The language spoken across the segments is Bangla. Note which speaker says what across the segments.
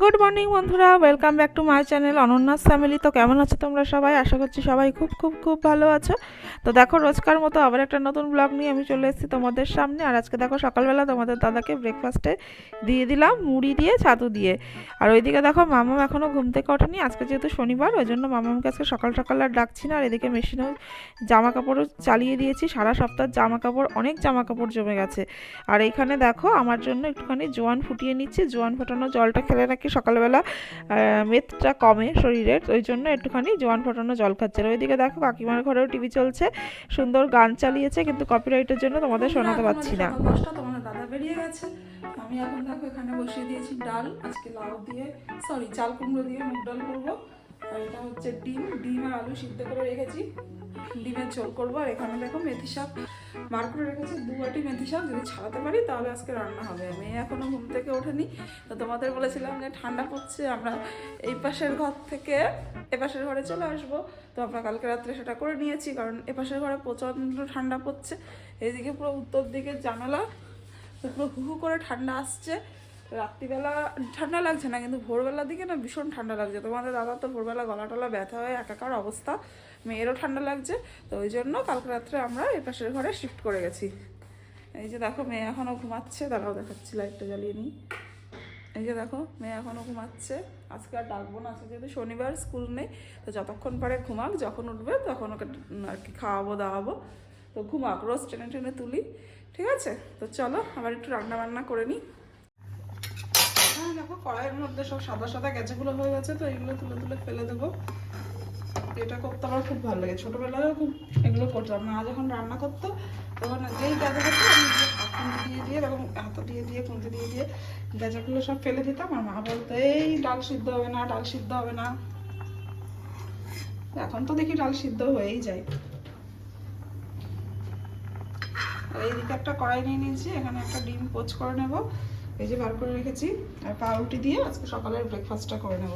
Speaker 1: গুড মর্নিং বন্ধুরা। Welcome back to my channel Ananya's family তো কেমন আছো তোমরা সবাই? আশা করছি সবাই খুব খুব খুব ভালো আছো। তো দেখো, রোজকার মতো আবার একটা নতুন ব্লগ নিয়ে আমি চলে এসেছি তোমাদের সামনে। আর আজকে দেখো, সকালবেলা তোমাদের দাদাকে ব্রেকফাস্টে দিয়ে দিলাম, মুড়ি দিয়ে, ছাতু দিয়ে। আর ওইদিকে দেখো, মামাম এখনও ঘুম থেকে ওঠেনি। আজকে যেহেতু শনিবার, ওই জন্য মামামকে আজকে সকাল সকাল আর ডাকছি না। আর এদিকে মেশিনেও জামা কাপড়ও চালিয়ে দিয়েছি। সারা সপ্তাহ জামা কাপড় অনেক জামা কাপড় জমে গেছে। আর এইখানে দেখো, আমার জন্য একটুখানি জোয়ান ফুটিয়ে নিচ্ছি। জোয়ান ফোটানো জলটা খেলে নাকি সকালবেলা মেদটা কমে শরীরের ওই জন্য একটুখানি জোয়ান ফটানো জল খাচ্ছে। আর ওইদিকে দেখো কাকিমার ঘরেও টিভি চলছে সুন্দর গান চালিয়েছে কিন্তু কপিরাইটের জন্য তোমাদের শোনাতে পারছি না।
Speaker 2: তোমার দাদা বেরিয়ে গেছে। আমি এখন দেখো এখানে বসিয়ে দিয়েছি ডাল আজকে লাউ দিয়ে সরি চাল কুমড়ো দিয়ে মুগ ডাল করব। এটা হচ্ছে ডিম। ডিম আর আলু সিদ্ধ করে রেখেছি। ডিমের ঝোল করব। আর এখানে দেখো মেথি শাক। বার করে রেখেছি। দু বাটি মেথি শাক। যদি ছাড়াতে পারি, তাহলে আজকে রান্না হবে। মেয়ে এখনও ঘুম থেকে ওঠেনি। তো তোমাদের বলেছিলাম যে ঠান্ডা পড়ছে। আমরা এই পাশের ঘর থেকে এ পাশের ঘরে চলে আসব। তো আমরা কালকে রাত্রে সেটা করে নিয়েছি। কারণ এ পাশের ঘরে প্রচণ্ড ঠান্ডা পড়ছে। এইদিকে পুরো উত্তর দিকে জানালা। তো পুরো হু হু করে ঠান্ডা আসছে। রাত্রিবেলা ঠান্ডা লাগছে না, কিন্তু ভোরবেলার দিকে না ভীষণ ঠান্ডা লাগছে। তোমাদের দাদা তো ভোরবেলা গলা টলা ব্যথা হয়ে একাকার অবস্থা, মেয়েরও ঠান্ডা লাগছে, তো ওই জন্য কালকে রাত্রে আমরা এই পাশের ঘরে শিফট করে গেছি। এই যে দেখো, মেয়ে এখনও ঘুমাচ্ছে। দাঁড়াও, দেখাচ্ছি লাইটটা জ্বালিয়ে নিই। এই যে দেখো, মেয়ে এখনও ঘুমাচ্ছে। আজকে আর ডাকবো না, আজকে যেহেতু শনিবার স্কুল নেই, তো যতক্ষণ পারে ঘুমাক, যখন উঠবে তখন ওকে আর কি খাওয়াবো, দাওয়াবো। তো ঘুমাক, রোজ টেনে টেনে তুলি, ঠিক আছে? তো চলো, আবার একটু রান্না বান্না করে নিই। হ্যাঁ দেখো, কড়াইয়ের মধ্যে সব সাদা সাদা গেঁচাগুলো হয়ে গেছে, তো এগুলো তুলে তুলে ফেলে দেবো। এটা করতে আমার খুব ভালো লাগে। ছোটোবেলায়ও খুব এগুলো করতাম। মা যখন রান্না করতো, তখন যেই গেঁজা করতো আমি খুন্তি দিয়ে দিয়ে এরকম হাতা দিয়ে দিয়ে খুন্তি দিয়ে দিয়ে গেঁজাগুলো সব ফেলে দিতাম। আর মা বলতো, এই, ডাল সিদ্ধ হবে না, ডাল সিদ্ধ হবে না। এখন তো দেখি ডাল সিদ্ধ হয়েই যায়। আর এইদিকে একটা কড়াই নিয়ে নিয়েছি, এখানে একটা ডিম পোচ করে নেব। এই যে বার করে রেখেছি, আর পাউরুটি দিয়ে আজকে সকালের ব্রেকফাস্টটা করে নেব।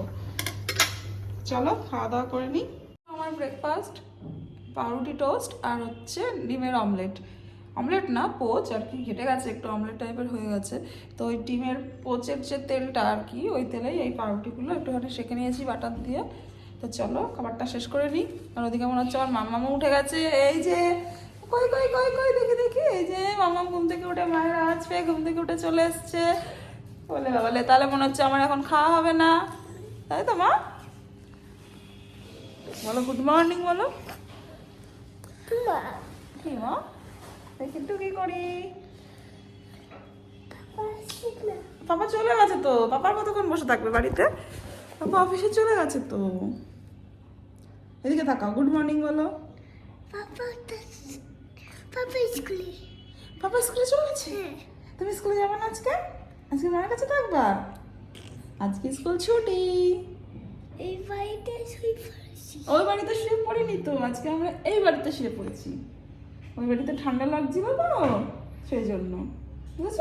Speaker 2: চলো, খাওয়া দাওয়া করে নিই। আমার ব্রেকফাস্ট পাউরুটি টোস্ট আর হচ্ছে ডিমের অমলেট অমলেট না পোচ আর কি ঘেটে গেছে, একটু অমলেট টাইপের হয়ে গেছে। তো ওই ডিমের পোচের যে তেলটা আর কি, ওই তেলেই এই পাউরুটিগুলো একটুখানি সেঁকে নিয়েছি বাটার দিয়ে। তো চলো, খাবারটা শেষ করে নিই। আর ওদিকে মনে হচ্ছে আমার মামামা উঠে গেছে। এই যে কই কই কই কই দেখি দেখি। এই যে মামা ঘুম থেকে উঠে মায়ের আওয়াজ পেয়ে ঘুম থেকে উঠে চলে এসছে। বলে বাবালে তাহলে মনে হচ্ছে আমার এখন খাওয়া হবে না। তাই তো মা? বলো গুড মর্নিং বলো। কি মা? দেখি একটু কি করি। পাপা চলে গেছে তো। পাপার কতক্ষণ বসে থাকবে বাড়িতে? পাপা অফিসে চলে গেছে তো। এদিকে তাকাও গুড মর্নিং বলো।
Speaker 3: Papa, Papa স্কুলে।
Speaker 2: পাপা স্কুলে চলে গেছে? তুমি স্কুলে যাবে না আজকে? আজকে মায়ের কাছে থাকবা? আজকে স্কুল ছুটি।
Speaker 3: এই বাড়িতে শুই পড়েছি।
Speaker 2: ওই বাড়িতে শুয়ে পড়িনি তো আজকে আমরা এই বাড়িতে শুয়ে পড়েছি। ওই বাড়িতে ঠান্ডা লাগছিল তো সেই জন্য। বুঝেছ?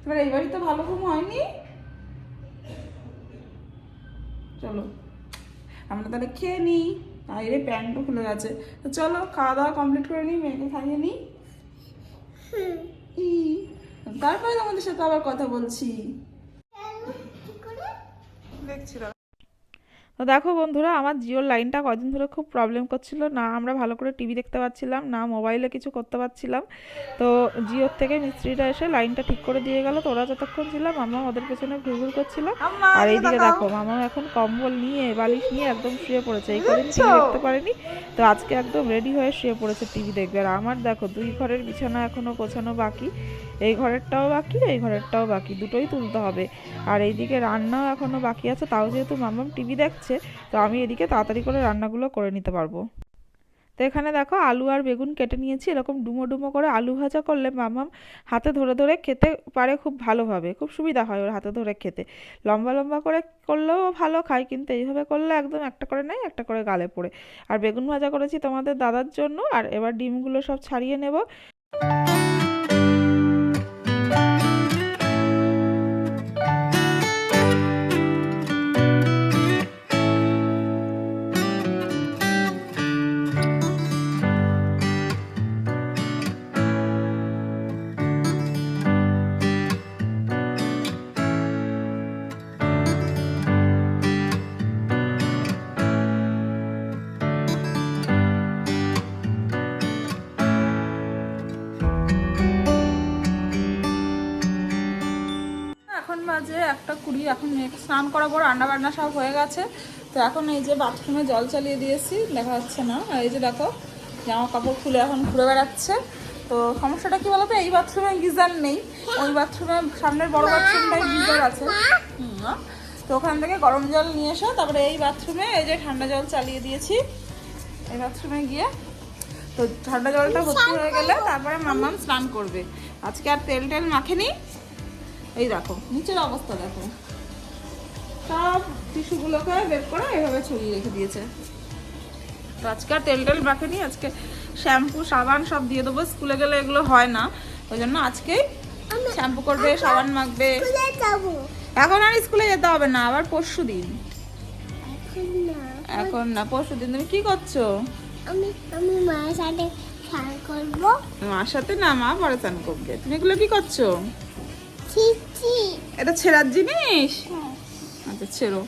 Speaker 2: তোমার এই বাড়িতে ভালো ঘুম হয়নি? চলো আমরা তাহলে খেয়ে নিই। বাইরে প্যান্টও খুলে গেছে। তো চলো খাওয়া দাওয়া কমপ্লিট করে নিই মেয়েকে খাইয়ে নিই। ই, তারপরে তোমাদের সাথে আবার কথা বলছি। দেখছিলাম
Speaker 1: তো দেখো বন্ধুরা আমার জিওর লাইনটা কদিন ধরে খুব প্রবলেম করছিল। না আমরা ভালো করে টিভি দেখতে পাচ্ছিলাম না মোবাইলে কিছু করতে পারছিলাম। তো জিওর থেকে মিস্ত্রিটা এসে লাইনটা ঠিক করে দিয়ে গেল। তো ওরা যতক্ষণ ছিলাম মামা ওদের পেছনে ঘুরঘুর করছিল। আর এইদিকে দেখো মামা এখন কম্বল নিয়ে বালিশ নিয়ে একদম শুয়ে পড়েছে। এই কদিন টিভি দেখতে পারেনি। তো আজকে একদম রেডি হয়ে শুয়ে পড়েছে টিভি দেখবে আর আমার দেখো দুই ঘরের বিছানা এখনও গোছানো বাকি। এই ঘরেরটাও বাকি, এই ঘরেরটাও বাকি, দুটোই তুলতে হবে। আর এইদিকে রান্নাও এখনও বাকি আছে, তাও যেহেতু মামাম টিভি দেখছে, তো আমি এদিকে তাড়াতাড়ি করে রান্নাগুলো করে নিতে পারব। তো এখানে দেখো আলু আর বেগুন কেটে নিয়েছি, এরকম ডুমো ডুমো করে আলু ভাজা করলে মামাম হাতে ধরে ধরে খেতে পারে খুব ভালোভাবে, খুব সুবিধা হয় ওর হাতে ধরে খেতে। লম্বা লম্বা করে করলেও ভালো খায়, কিন্তু এইভাবে করলে একদম একটা করে নেয়, একটা করে গালে পড়ে। আর বেগুন ভাজা করেছি তোমাদের দাদার জন্য, আর এবার ডিমগুলো সব ছাড়িয়ে নেব।
Speaker 2: এখন মেয়েকে স্নান রান্না বান্না সব হয়ে গেছে। তো এখন এই যে বাথরুমে জল চালিয়ে দিয়েছি, দেখা যাচ্ছে না। আর এই যে দেখো, জামা কাপড় খুলে এখন ঘুরে বেড়াচ্ছে। তো সমস্যাটা কি বলতো, এই বাথরুমে গিজার নেই। ওই বাথরুমে সামনের বড় বাথরুমটাই গিজার আছে? তো ওখান থেকে গরম জল নিয়ে এসো। তারপরে এই বাথরুমে এই যে ঠান্ডা জল চালিয়ে দিয়েছি। এই বাথরুমে গিয়ে তো ঠান্ডা জলটা ভর্তি হয়ে গেলে তারপরে মাম্মাম স্নান করবে। আজকে আর তেল টেল মাখেনি। এই দেখো, নিচের অবস্থা দেখো। সব টিস্যুগুলোকে বের করে এভাবে ছড়িয়ে রেখে দিয়েছে। তো আজকে আর তেল টেল মাখেনি আজকে শ্যাম্পু সাবান সব দিয়ে দেবো। স্কুলে গেলে এগুলো হয় না ওই জন্য আজকেই শ্যাম্পু করবে সাবান মাখবে। এখন আর স্কুলে যেতে হবে না আবার পরশু দিন।
Speaker 3: এখন না।
Speaker 2: এখন না পরশু দিন। তুমি কি করছ?
Speaker 3: আমি আমি মায়ের সাথে করব।
Speaker 2: মার সাথে না মা পরে চান করবে। তুমি এগুলো কি করছ? এটা ছেঁড়ার জিনিস? আচ্ছা ছেড়ো।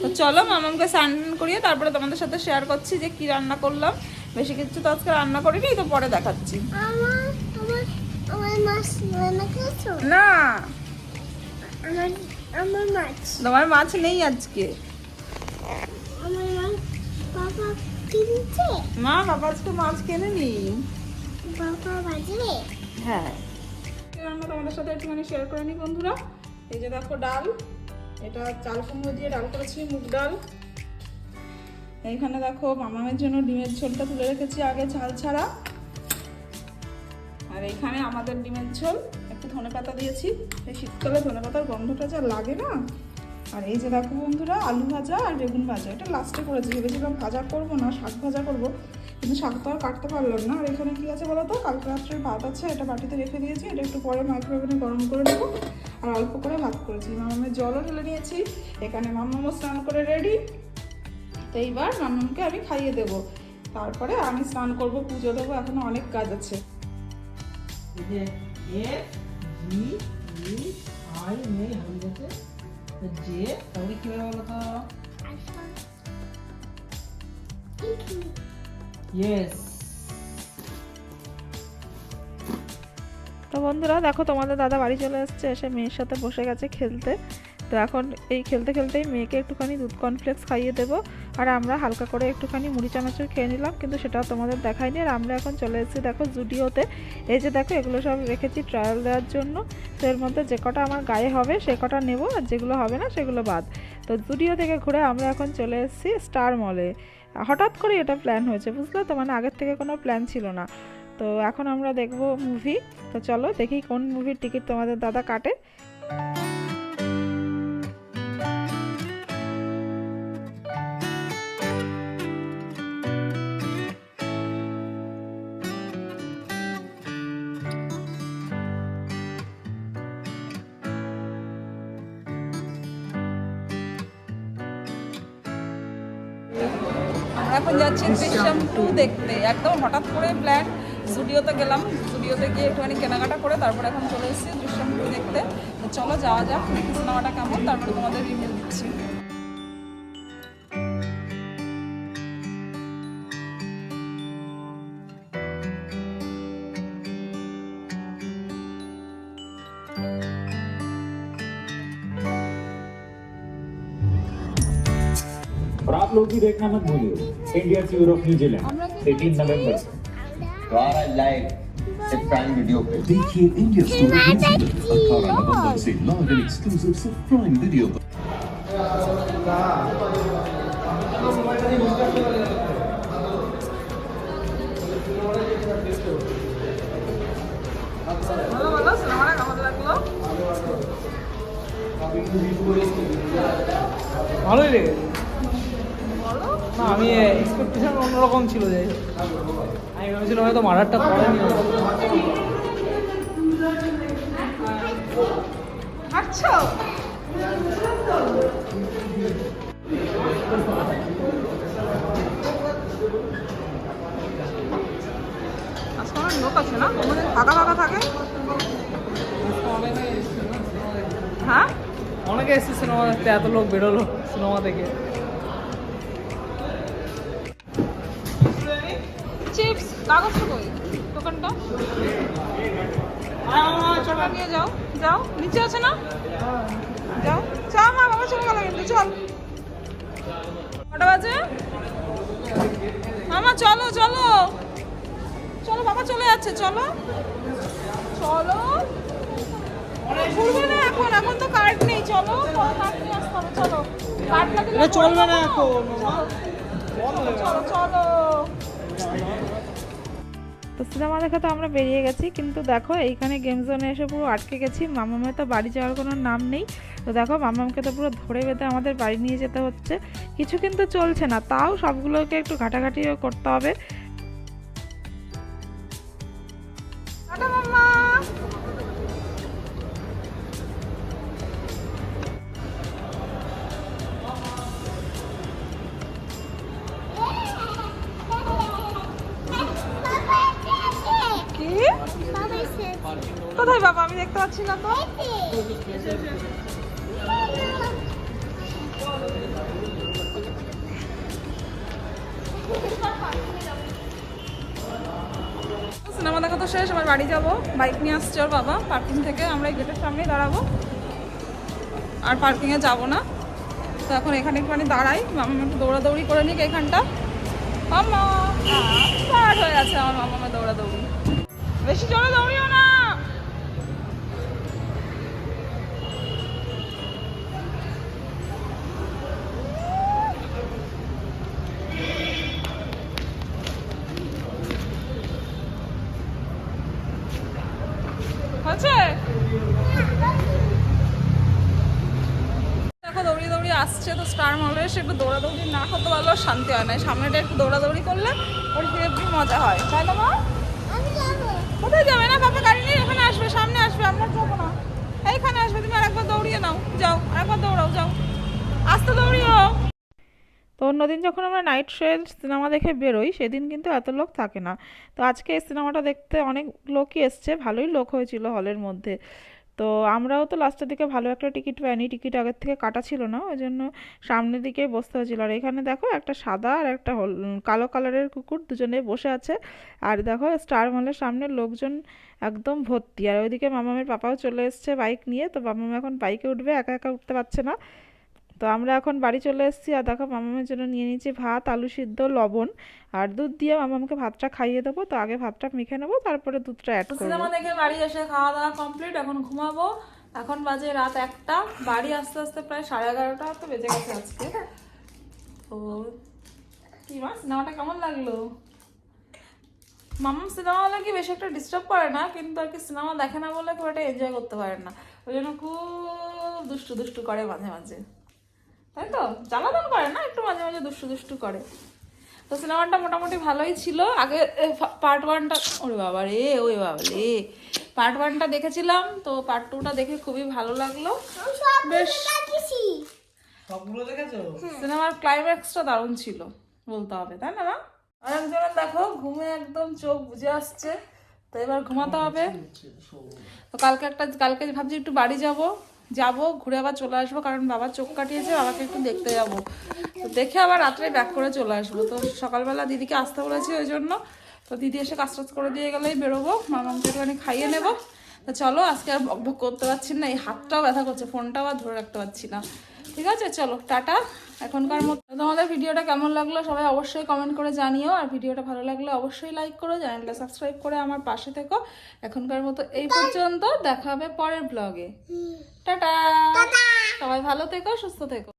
Speaker 2: তো চলো মামামকে স্নান করিয়ে তারপরে তোমাদের সাথে শেয়ার করছি যে কি রান্না করলাম। বেশি কিছু তো আজকে রান্না করিনি তো পরে দেখাচ্ছি। না। তোমার মাছ নেই আজকে। মা বাবা আজকে মাছ কেনে নি হ্যাঁ। রান্না তোমাদের সাথে একটুখানি শেয়ার করে নিই বন্ধুরা। এই যে দেখো ডাল। এটা চাল কুমড়ো দিয়ে ডাল করেছি, মুগ ডাল। এইখানে দেখো মামামের জন্য ডিমের ঝোলটা তুলে রেখেছি আগে ঝাল ছাড়া। আর এইখানে আমাদের ডিমের ঝোল, একটু ধনে পাতা দিয়েছি। এই শীতকালে ধনে পাতার গন্ধটা যা লাগে না। আর এই যে দেখো বন্ধুরা, আলু ভাজা আর বেগুন ভাজা, এটা লাস্টে করেছি। ভেবেছিলাম ভাজা করব না, শাক ভাজা করব। কিন্তু শাক তো আর কাটতে পারলাম না। আর এখানে কি আছে বলো তো কালকে রাত্রের ভাত আছে এটা বাটিতে রেখে দিয়েছি এটা একটু পরে মাইক্রোওভেনে গরম করে নেব। আর অল্প করে ভাত করেছি। মামামের জলও ঢেলে নিয়েছি। এখানে মামামও স্নান করে রেডি তো এইবার মামামকে আমি খাইয়ে দেবো। তারপরে আমি স্নান করব পুজো দেবো। এখনও অনেক কাজ আছে।
Speaker 4: এই যে তাহলে কি হবে বলো তো
Speaker 3: আচ্ছা
Speaker 1: তো বন্ধুরা, দেখো তোমাদের দাদা বাড়ি চলে এসেছে এসে মেয়ের সাথে বসে গেছে খেলতে। তো এখন এই খেলতে খেলতেই মেয়েকে একটুখানি দুধ কর্নফ্লেক্স খাইয়ে দেবো। আর আমরা হালকা করে একটুখানি মুড়ি চানাচুর খেয়ে নিলাম, কিন্তু সেটাও তোমাদের দেখায়নি আর আমরা এখন চলে এসেছি, দেখো জুডিওতে। এই যে দেখো, এগুলো সব রেখেছি ট্রায়াল দেওয়ার জন্য। তো এর মধ্যে যে কটা আমার গায়ে হবে, সে কটা নেব, আর যেগুলো হবে না, সেগুলো বাদ। তো জুডিও থেকে ঘুরে আমরা এখন চলে এসেছি স্টার মলে হঠাৎ করে এটা প্ল্যান হয়েছে, বুঝলে তো? মানে আগের থেকে কোনো প্ল্যান ছিল না। তো এখন আমরা দেখব মুভি তো চলো, দেখি কোন মুভির টিকিট তোমাদের দাদা কাটে।
Speaker 2: এখন যাচ্ছি দৃশ্যম টু দেখতে। একদম হঠাৎ করে প্ল্যান স্টুডিওতে গেলাম। স্টুডিওতে গিয়ে একটুখানি কেনাকাটা করে তারপর এখন চলে এসেছি দৃশ্যম টু দেখতে। চলো যাওয়া যাক সিনেমাটা কেমন, তারপরে তোমাদের রিভিউ দিচ্ছি।
Speaker 5: आप लोग भी देखना मत भूलिए इंडिया से यूरोप न्यूजीलैंड एटीन नवंबर से
Speaker 6: द्वारा लाइव सिर्फ प्राइम वीडियो पे
Speaker 7: देखिए इंडिया स्टोरी न्यूजीलैंड अठारह नवंबर से लाइव एंड एक्सक्लूसिव सिर्फ प्राइम वीडियो पर
Speaker 2: ভালো ভালো সিনেমাটা কেমন লাগলো
Speaker 4: ভালোই লেগেছে না আমি এক্সপেকটেশন অন্যরকম ছিল যে আমি ভেবেছিলাম হয়তো মার্ডারটা করেনি
Speaker 2: লোক আছে না? আমাদের ফাঁকা ফাঁকা থাকে? হ্যাঁ?
Speaker 4: অনেকে এসেছে সিনেমা দেখতে এত লোক বেরোলো সিনেমা থেকে
Speaker 2: কাগজটা কই? দোকানটা? ছোটা নিয়ে যাও। যাও নিচে আছে না? যাও। চল মা বাবা চলে গেল কিন্তু চল। কটা বাজে? মামা চলো চলো। চলো বাবা চলে যাচ্ছে চলো। চলো। ঘুরবে না এখন এখন তো কার্ড নেই চলো। কার্ড নিয়ে আসতে হবে চলো। কার্ড না
Speaker 4: চলবে না এখন।
Speaker 2: চলো চলো।
Speaker 1: তো সিনেমা দেখা তো আমরা বেরিয়ে গেছি, কিন্তু দেখো এইখানে গেম জোনে এসে পুরো আটকে গেছি। মামামের তো বাড়ি যাওয়ার কোনো নাম নেই। তো দেখো মামামকে তো পুরো ধরে বেঁধে আমাদের বাড়ি নিয়ে যেতে হচ্ছে। কিছু কিন্তু চলছে না, তাও সবগুলোকে একটু ঘাটাঘাটিও করতে হবে।
Speaker 2: কোথায় বাবা? আমি দেখতে পাচ্ছি না তো। সিনেমা দেখা তো শেষ আমার বাড়ি যাব। বাইক নিয়ে আসছে ওর বাবা, পার্কিং থেকে। আমরা এই গেটের সামনেই দাঁড়াবো। আর পার্কিংয়ে যাব না। তো এখন এখানে একটুখানি দাঁড়াই। মামা একটু দৌড়াদৌড়ি করে নিক এখানটা। মামা স্টার্ট হয়ে গেছে আমার মামা, দৌড়াদৌড়ি। বেশি জোরে দৌড়িও না। হচ্ছে দেখো, দৌড়িয়ে দৌড়িয়ে আসছে তো স্টার মলে এসে একটু দৌড়াদৌড়ি না করতে পারলেও শান্তি হয় না। সামনেটা একটু দৌড়াদৌড়ি করলে ওর হেভি মজা হয়। তাই না মা? কোথায় যাবে না? বাবা, গাড়ি নিয়ে এখানে আসবে, সামনে আসবে, আমরা যাব না। এইখানে আসবে, তুমি আরেকবার দৌড়িয়ে নাও। যাও, আরেকবার দৌড়াও, যাও। আস্তে দৌড়িও
Speaker 1: তো অন্যদিন যখন আমরা নাইট শোয়ে সিনেমা দেখে বেরোই, সেদিন কিন্তু এত লোক থাকে না। তো আজকে এই সিনেমাটা দেখতে অনেক লোকই এসছে, ভালোই লোক হয়েছিল হলের মধ্যে। তো আমরাও তো লাস্টের দিকে ভালো একটা টিকিট পাইনি। টিকিট আগের থেকে কাটা ছিল না ওই জন্য সামনের দিকে বসতে হয়েছিল। আর এখানে দেখো একটা সাদা আর একটা কালো কালারের কুকুর দুজনে বসে আছে। আর দেখো স্টার মলের সামনে লোকজন একদম ভর্তি। আর ওইদিকে মামামের পাপাও চলে এসছে বাইক নিয়ে। তো মামাম এখন বাইকে উঠবে, একা একা উঠতে পারছে না। তো আমরা এখন বাড়ি চলে এসেছি আর দেখো মামামের জন্য নিয়ে নিয়েছি ভাত আলু সিদ্ধ লবণ আর দুধ দিয়ে মামামকে ভাতটা খাইয়ে দেবো। তো আগে ভাতটা মেখে নেব তারপরে দুধটা অ্যাড করব।
Speaker 2: সিনেমা দেখে বাড়ি এসে খাওয়া দাওয়া কমপ্লিট এখন ঘুমাবো। এখন বাজে রাত একটা বাড়ি আস্তে আস্তে প্রায় সাড়ে এগারোটা তো বেজে গেছে আজকে। তো কি মা সিনেমাটা কেমন লাগল? মামা সিনেমা হলে কি বেশি একটা ডিস্টার্ব করে না কিন্তু আর কি সিনেমা দেখে না বলে খুব একটা এনজয় করতে পারে না। ওই জন্য খুব দুষ্টু দুষ্টু করে মাঝে মাঝে। তাই তো জ্বালাতন করে না? একটু মাঝে মাঝে দুষ্টু দুষ্টু করে। তো সিনেমাটা মোটামুটি ভালোই ছিল। আগে পার্ট ওয়ানটা ওরে বাবা রে ওরে বাবা রে। পার্ট ওয়ানটা দেখেছিলাম তো পার্ট টুটা দেখে খুবই ভালো লাগল। বেশ
Speaker 4: সবগুলো দেখেছ?
Speaker 2: সিনেমার ক্লাইম্যাক্সটা দারুণ ছিল বলতে হবে তাই না না আর দেখো ঘুমে একদম চোখ বুঝে আসছে। তো এবার ঘুমাতে হবে। তো কালকে একটা কালকে ভাবছি একটু বাড়ি যাব। যাব, ঘুরে আবার চলে আসব, কারণ বাবা চোখ কাটিয়েছে, বাবাকে একটু দেখতে যাব। তো দেখে আবার রাত্রে ব্যাক করে চলে আসব। তো সকালবেলা দিদিকে আসতে বলেছি ওই জন্য। তো দিদি এসে কাজ টাজ করে দিয়ে গেলেই বেরোবো, মামাকে একটুখানি খাইয়ে নেব। তো চলো, আজকে আর বক করতে পারছি না, এই হাতটাও ব্যথা করছে, ফোনটাও আর ধরে রাখতে পারছি না। ঠিক আছে চলো টাটা। এখনকার মতো তোমাদের ভিডিওটা কেমন লাগল সবাই অবশ্যই কমেন্ট করে জানিও আর ভিডিওটা ভালো লাগলে অবশ্যই লাইক করো চ্যানেলটা সাবস্ক্রাইব করে আমার পাশে থেকো। এখনকার মতো এই পর্যন্ত দেখা হবে পরের ব্লগে টাটা। সবাই ভালো থেকো সুস্থ থেকো।